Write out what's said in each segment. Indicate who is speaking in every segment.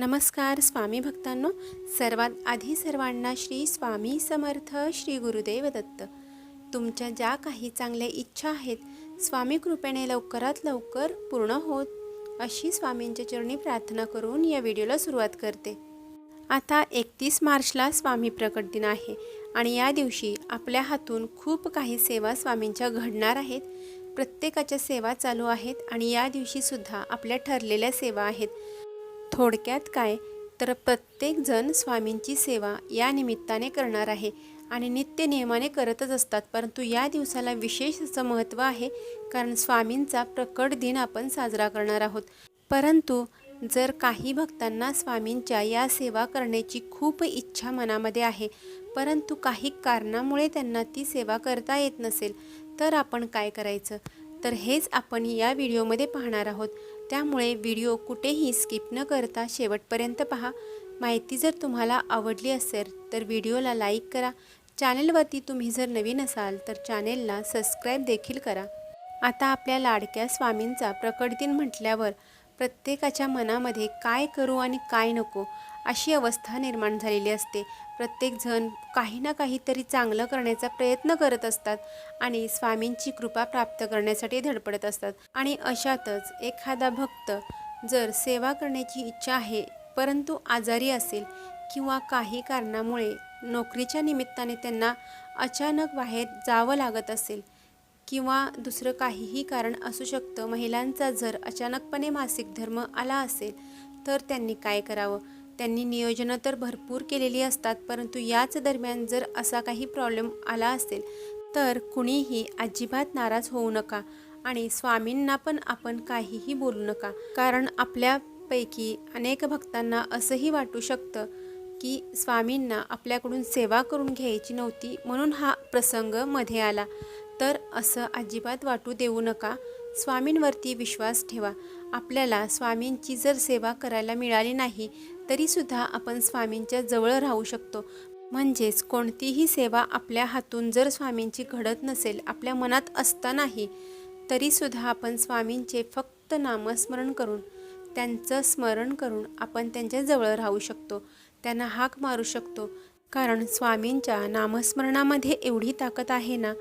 Speaker 1: नमस्कार स्वामी भक्तांनो सर्वात आधी सर्वांना श्री स्वामी समर्थ श्री गुरुदेव दत्त. तुमच्या ज्या काही चांगल्या इच्छा आहेत स्वामी कृपेने लवकरात लवकर पूर्ण होत अशी स्वामींच्या चरणी प्रार्थना करून या व्हिडिओला सुरुवात करते. आता एकतीस मार्चला स्वामी प्रकट दिन आहे आणि या दिवशी आपल्या हातून खूप काही सेवा स्वामींच्या घडणार आहेत. प्रत्येकाच्या सेवा चालू आहेत आणि या दिवशीसुद्धा आपल्या ठरलेल्या सेवा आहेत. थोडक्यात काय? तर प्रत्येकजण स्वामींची सेवा या निमित्ताने करणार आहे आणि नित्य नियमाने करतच असतात. परंतु या दिवसाला विशेष असं महत्त्व आहे कारण स्वामींचा प्रकट दिन आपण साजरा करणार आहोत. परंतु जर काही भक्तांना स्वामींच्या या सेवा करण्याची खूप इच्छा मनामध्ये आहे परंतु काही कारणामुळे त्यांना ती सेवा करता येत नसेल तर आपण काय करायचं? तर हेच आपण या व्हिडिओमध्ये पाहणार आहोत. त्यामुळे व्हिडिओ कुठेही स्किप न करता शेवटपर्यंत पहा. माहिती जर तुम्हाला आवडली असेल तर व्हिडिओला लाईक करा. चॅनेलवरती तुम्ही जर नवीन असाल तर चॅनेलला सबस्क्राईब देखील करा. आता आपल्या लाडक्या स्वामींचा प्रकट दिन म्हटल्यावर प्रत्येकाच्या मनामध्ये काय करू आणि काय नको अशी अवस्था निर्माण झालेली असते. प्रत्येकजण काही ना काहीतरी चांगलं करण्याचा प्रयत्न करत असतात आणि स्वामींची कृपा प्राप्त करण्यासाठी धडपडत असतात. आणि अशातच एखादा भक्त जर सेवा करण्याची इच्छा आहे परंतु आजारी असेल किंवा काही कारणामुळे नोकरीच्या निमित्ताने त्यांना अचानक बाहेर जावं लागत असेल किंवा दुसरं काहीही कारण असू शकतं. महिलांचा जर अचानकपणे मासिक धर्म आला असेल तर त्यांनी काय करावं? त्यांनी नियोजनं तर भरपूर केलेली असतात परंतु याच दरम्यान जर असा काही प्रॉब्लेम आला असेल तर कुणीही अजिबात नाराज होऊ नका आणि स्वामींना पण आपण काहीही बोलू नका. कारण आपल्यापैकी अनेक भक्तांना असंही वाटू शकतं की स्वामींना आपल्याकडून सेवा करून घ्यायची नव्हती म्हणून हा प्रसंगमध्ये आला. तर असं अजिबात वाटू देऊ नका. स्वामींवरती विश्वास ठेवा. आपल्याला स्वामींची जर सेवा करायला मिळाली नाही तरीसुद्धा आपण स्वामींच्या जवळ राहू शकतो. म्हणजेच कोणतीही सेवा आपल्या हातून जर स्वामींची घडत नसेल आपल्या मनात असतानाही तरीसुद्धा आपण स्वामींचे फक्त नामस्मरण करून त्यांचं स्मरण करून आपण त्यांच्या जवळ राहू शकतो. त्यांना हाक मारू शकतो. कारण स्वामींच्या नामस्मरणामध्ये एवढी ताकद आहे ना?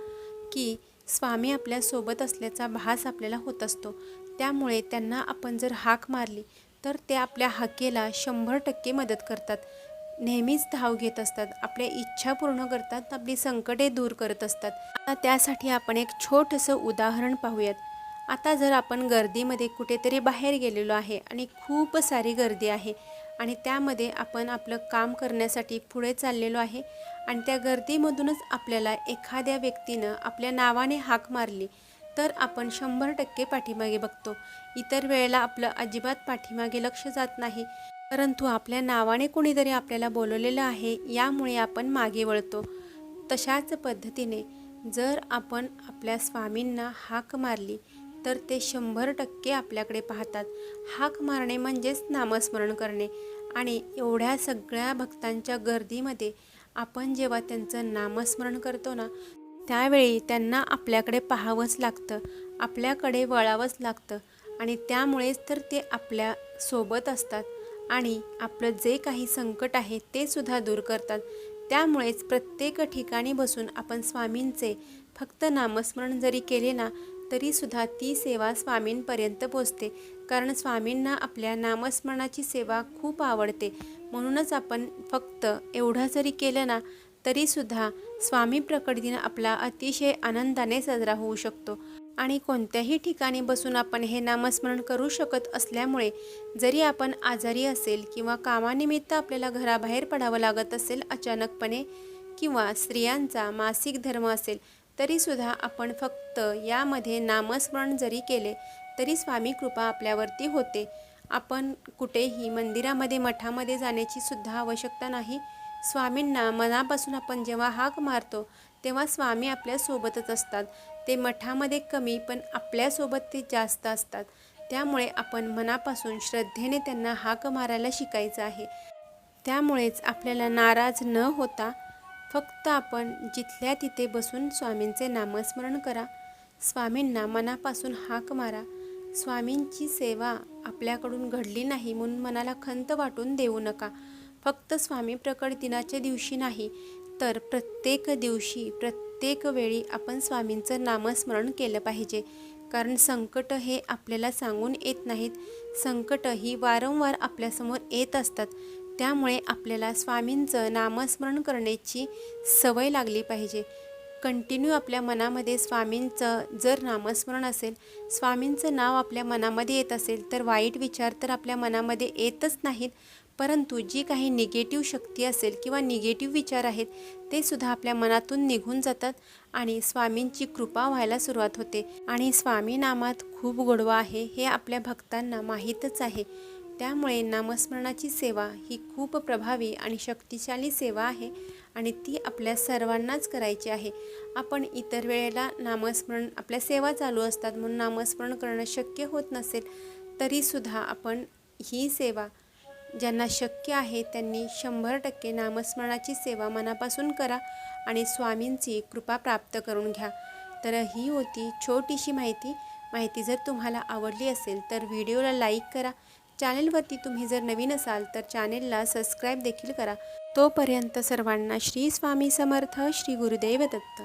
Speaker 1: की स्वामी आपल्यासोबत असल्याचा भास आपल्याला होत असतो. त्यामुळे त्यांना आपण जर हाक मारली तर ते आपल्या हाकेला शंभर टक्के मदत करतात. नेहमीच धाव घेत असतात. आपल्या इच्छा पूर्ण करतात. आपली संकटे दूर करत असतात. आता त्यासाठी आपण एक छोटंसं उदाहरण पाहूयात. आता जर आपण गर्दीमध्ये कुठेतरी बाहेर गेलेलो आहे आणि खूप सारी गर्दी आहे आणि त्यामध्ये आपण आपलं काम करण्यासाठी पुढे चाललेलो आहे आणि त्या गर्दीमधूनच आपल्याला एखाद्या व्यक्तीनं आपल्या नावाने हाक मारली तर आपण शंभर टक्के पाठीमागे बघतो. इतर वेळेला आपलं अजिबात पाठीमागे लक्ष जात नाही परंतु आपल्या नावाने कोणीतरी आपल्याला बोलवलेलं आहे यामुळे आपण मागे वळतो. तशाच पद्धतीने जर आपण आपल्या स्वामींना हाक मारली तर ते शंभर टक्के आपल्याकडे पाहतात. हाक मारणे म्हणजेच नामस्मरण करणे. आणि एवढ्या सगळ्या भक्तांच्या गर्दीमध्ये आपण जेव्हा त्यांचं नामस्मरण करतो ना त्यावेळी त्यांना आपल्याकडे पाहावंच लागतं आपल्याकडे वळावंच लागतं. आणि त्यामुळेच तर ते आपल्यासोबत असतात. आणि आपलं जे काही संकट आहे ते सुद्धा दूर करतात. त्यामुळेच प्रत्येक ठिकाणी बसून आपण स्वामींचे फक्त नामस्मरण जरी केले ना तरीसुद्धा ती सेवा स्वामींपर्यंत पोचते. कारण स्वामींना आपल्या नामस्मरणाची सेवा खूप आवडते. म्हणूनच आपण फक्त एवढं जरी केलं ना तरीसुद्धा स्वामी प्रकट दिन आपला अतिशय आनंदाने साजरा होऊ शकतो. आणि कोणत्याही ठिकाणी बसून आपण हे नामस्मरण करू शकत असल्यामुळे जरी आपण आजारी असेल किंवा कामानिमित्त आपल्याला घराबाहेर पडावं लागत असेल अचानकपणे किंवा स्त्रियांचा मासिक धर्म असेल तरीसुद्धा आपण फक्त यामध्ये नामस्मरण जरी केले तरी स्वामी कृपा आपल्यावरती होते. आपण कुठेही मंदिरामध्ये मठामध्ये जाण्याची सुद्धा आवश्यकता नाही. स्वामींना मनापासून आपण जेव्हा हाक मारतो तेव्हा स्वामी आपल्यासोबतच असतात. ते मठामध्ये कमी पण आपल्यासोबत ते जास्त असतात. त्यामुळे आपण मनापासून श्रद्धेने त्यांना हाक मारायला शिकायचं आहे. त्यामुळेच आपल्याला नाराज न होता फक्त आपण जिथल्या तिथे बसून स्वामींचे नामस्मरण करा स्वामींना मनापासून हाक मारा स्वामींची सेवा आपल्याकडून घडली नाही म्हणून मनाला खंत वाटून देऊ नका. फक्त स्वामी प्रकट दिनाच्या दिवशी नाही तर प्रत्येक दिवशी प्रत्येक वेळी आपण स्वामींचं नामस्मरण केलं पाहिजे. कारण संकट हे आपल्याला सांगून येत नाहीत. संकट ही वारंवार आपल्यासमोर येत असतात. त्यामुळे आपल्याला स्वामींचं नामस्मरण करण्याची सवय लागली पाहिजे. कंटिन्यू आपल्या मनामध्ये स्वामींचं जर नामस्मरण असेल स्वामींचं नाव आपल्या मनामध्ये येत असेल तर वाईट विचार तर आपल्या मनामध्ये येतच नाहीत. परंतु जी काही निगेटिव्ह शक्ती असेल किंवा निगेटिव्ह विचार आहेत ते सुद्धा आपल्या मनातून निघून जातात आणि स्वामींची कृपा व्हायला सुरुवात होते. आणि स्वामी नामात खूप गोडवा आहे हे आपल्या भक्तांना माहीतच आहे. त्यामुळे नामस्मरणाची सेवा ही खूप प्रभावी आणि शक्तिशाली सेवा आहे आणि ती आपल्या सर्वांनाच करायची आहे. आपण इतर वेळेला नामस्मरण आपल्या सेवा चालू असतात म्हणून नामस्मरण करणं शक्य होत नसेल तरीसुद्धा आपण ही सेवा ज्यांना शक्य आहे त्यांनी शंभर टक्के नामस्मरणाची सेवा मनापासून करा आणि स्वामींची कृपा प्राप्त करून घ्या. तर ही होती छोटीशी माहिती. माहिती जर तुम्हाला आवडली असेल तर व्हिडिओला लाईक करा चॅनेलवरती तुम्ही जर नवीन असाल तर चॅनेलला सबस्क्राईब देखील करा. तोपर्यंत सर्वांना श्री स्वामी समर्थ श्री गुरुदेव दत्त.